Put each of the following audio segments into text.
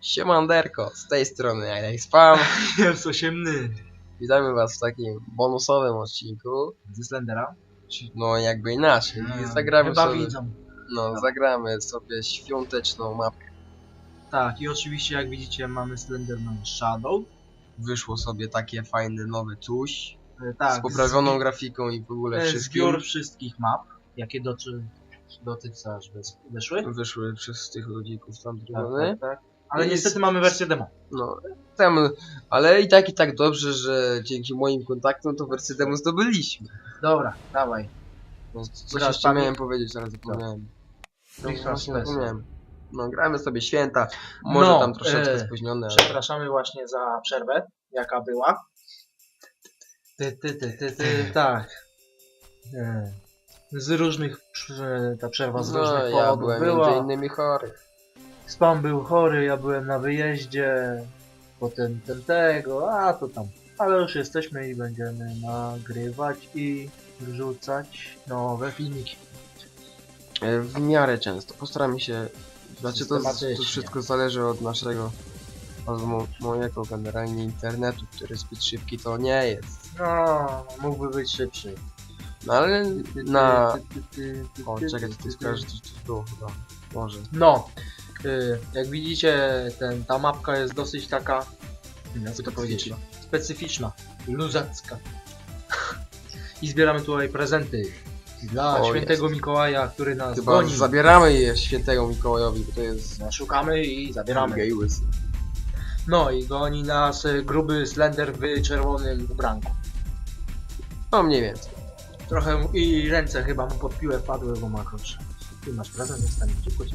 Siemanderko, z tej strony jak spam. Jest osiemny. Witamy was w takim bonusowym odcinku. Ze Slendera? No jakby inaczej. I zagramy Chyba sobie, widzą. no, zagramy sobie świąteczną mapkę. Tak, i oczywiście jak widzicie mamy Slenderman Shadow. Wyszło sobie takie fajne nowe coś. E, Tak, z poprawioną grafiką i w ogóle e, wszystkim. Zbiór wszystkich map, jakie doty, dotychczas wys- wyszły. Wyszły przez tych ludzików tam Tak, strony. tak, tak. Ale niestety mamy wersję demo. No, tam, ale i tak i tak dobrze, że dzięki moim kontaktom to wersję demo zdobyliśmy. Dobra, dawaj. No, coś Grasz jeszcze miałem powiedzieć, ale zapomniałem. No, Christmas właśnie Special. zapomniałem. No, gramy sobie święta. Może No, tam troszeczkę e, spóźnione, ale... Przepraszamy właśnie za przerwę, jaka była. Ty, ty, ty, ty, ty, tak. E, Z różnych, przy- ta przerwa z No, różnych ja powodów byłem była. między innymi chory. Spam był chory, ja byłem na wyjeździe, potem ten tego, a to tam. Ale już jesteśmy i będziemy nagrywać i wrzucać nowe filmiki. E, W miarę często. Postaramy się... Znaczy to, to Systematycznie. wszystko zależy od naszego... Od mo mojego generalnie internetu, który zbyt szybki to nie jest. No, mógłby być szybszy. No ale na... Ty, ty, ty, ty, O, ty, czekaj, ty, jak widzicie, ten, ta mapka jest dosyć taka, jakby to powiedzieć, specyficzna, luzacka. I zbieramy tutaj prezenty dla O, świętego Mikołaja, który nas Chyba goni. zabieramy je świętego Mikołajowi, bo to jest... Szukamy i zabieramy. Łysy. No i goni nas y, gruby Slender w czerwonym ubranku. No mniej więcej. Trochę mu- i ręce chyba mu pod piłę padły, bo ma klucz. Ty masz prezent, jest tam szybko ci.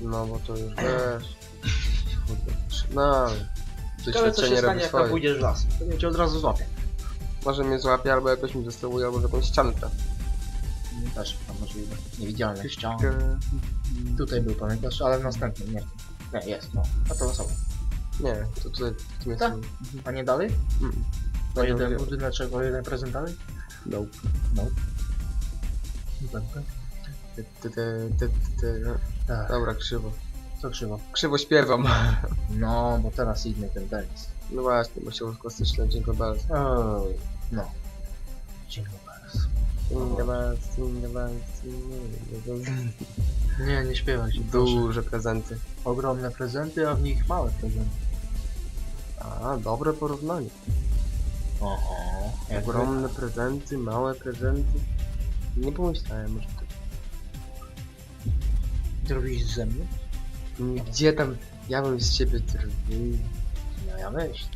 No bo to już wiesz. No. Ciekawe co się Doświadczenie stanie robi jak tam swoje. pójdziesz w las. To cię od razu złapie. Może mnie złapie, albo jakoś mi zastępuje, albo w jakąś ścianę trafi. Też tam możliwe. Niewidzialny ścian. Tutaj był, pamiętasz? Ale w następnym, nie. Nie, jest, no. A to osobno. Nie, to tutaj w tym jest... Tak? A nie dalej? Mm. O jeden budyneczek, o jeden prezent dalej? Nope. No. Dobra. Ty, ty, ty, ty, ty, ty. no. Tak, Dobra, krzywo. co krzywo. Krzywo śpiewam. No, bo teraz inny ten tenis. No właśnie, bo się klasyczne Jingle Bells. Oj, no. Jingle bells. Jingle Bells, Jingle Bells, Jingle Bells. Nie, nie śpiewaj się, proszę. Duże prezenty. Ogromne prezenty, a w nich małe prezenty. A, dobre porównanie. Oho. Jakby- Ogromne prezenty, małe prezenty. Nie pomyślałem o tym. Zrobisz ze mnie? Gdzie tam... Ja bym z ciebie drwił. No ja myślę.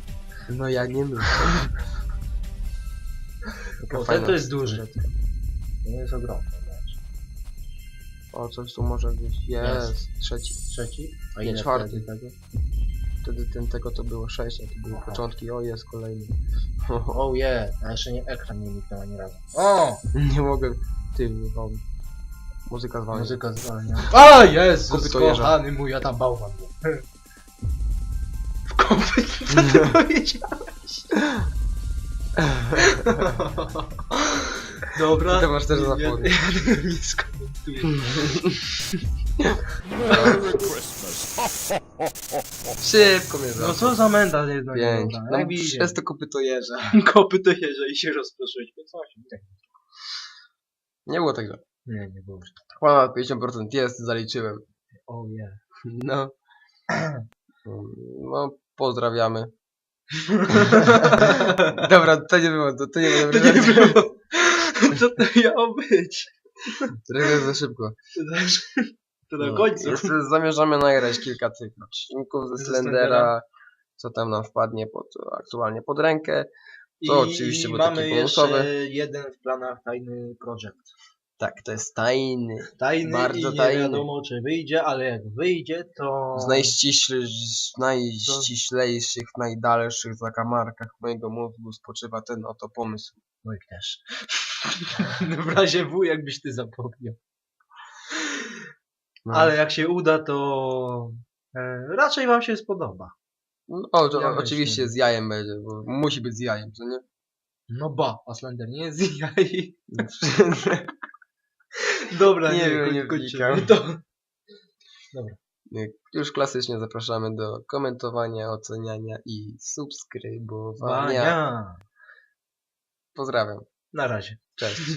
No ja nie wiem. Bo ten to jest duży. To jest ogromny. O, coś tu może gdzieś. Jest. Trzeci. Trzeci? A Nie, ile czwarty. wtedy tego? Wtedy ten tego to było sześć, a to były Aha. początki. O, jest kolejny. O oh yeah, a jeszcze nie ekran nie niknął ani razu. O! nie mogę. Ty, bo... Muzyka zwalnia. Muzyka zwalnia. A Jezus, Kopyto jeża. kochany mój, ja tam bałwan był. W kopyt, co ty powiedziałeś? Dobra. To masz też ja- zapomnieć. Ja tego nie skomentuję. Szybko mnie No co za menda jedna Pięć. nie No, Jak przez to kopyto jeża. Kopy to jeża i się rozproszyłeś. Co się nie Nie było tak źle. Nie, nie było. Ponad 50% jest, zaliczyłem. O yeah. No. No, pozdrawiamy. Dobra, to nie było, to, to nie było To nie było. Co to miało być? Trochę za szybko. To na No, końcu. Jeszcze zamierzamy nagrać kilka tych odcinków ze Slendera, co tam nam wpadnie pod, aktualnie pod rękę. I To oczywiście był mamy taki jeszcze bonusowy. jeden w planach tajny projekt. Tak, to jest tajny. Tajny Bardzo i nie tajny. wiadomo czy wyjdzie, ale jak wyjdzie to... Z najściślej, z najściślejszych, najdalszych zakamarkach mojego mózgu spoczywa ten oto pomysł. Mój też. w razie W jakbyś ty zapomniał. No. Ale jak się uda to... E, raczej wam się spodoba. No, o, to Ja oczywiście myślę. z jajem będzie, bo musi być z jajem, co nie? No ba, a Slender nie jest z jaj. Dobra, Nie nie, wiem, nie wnikam. to. Już klasycznie zapraszamy do komentowania, oceniania i subskrybowania. Wania. Pozdrawiam. Na razie. Cześć.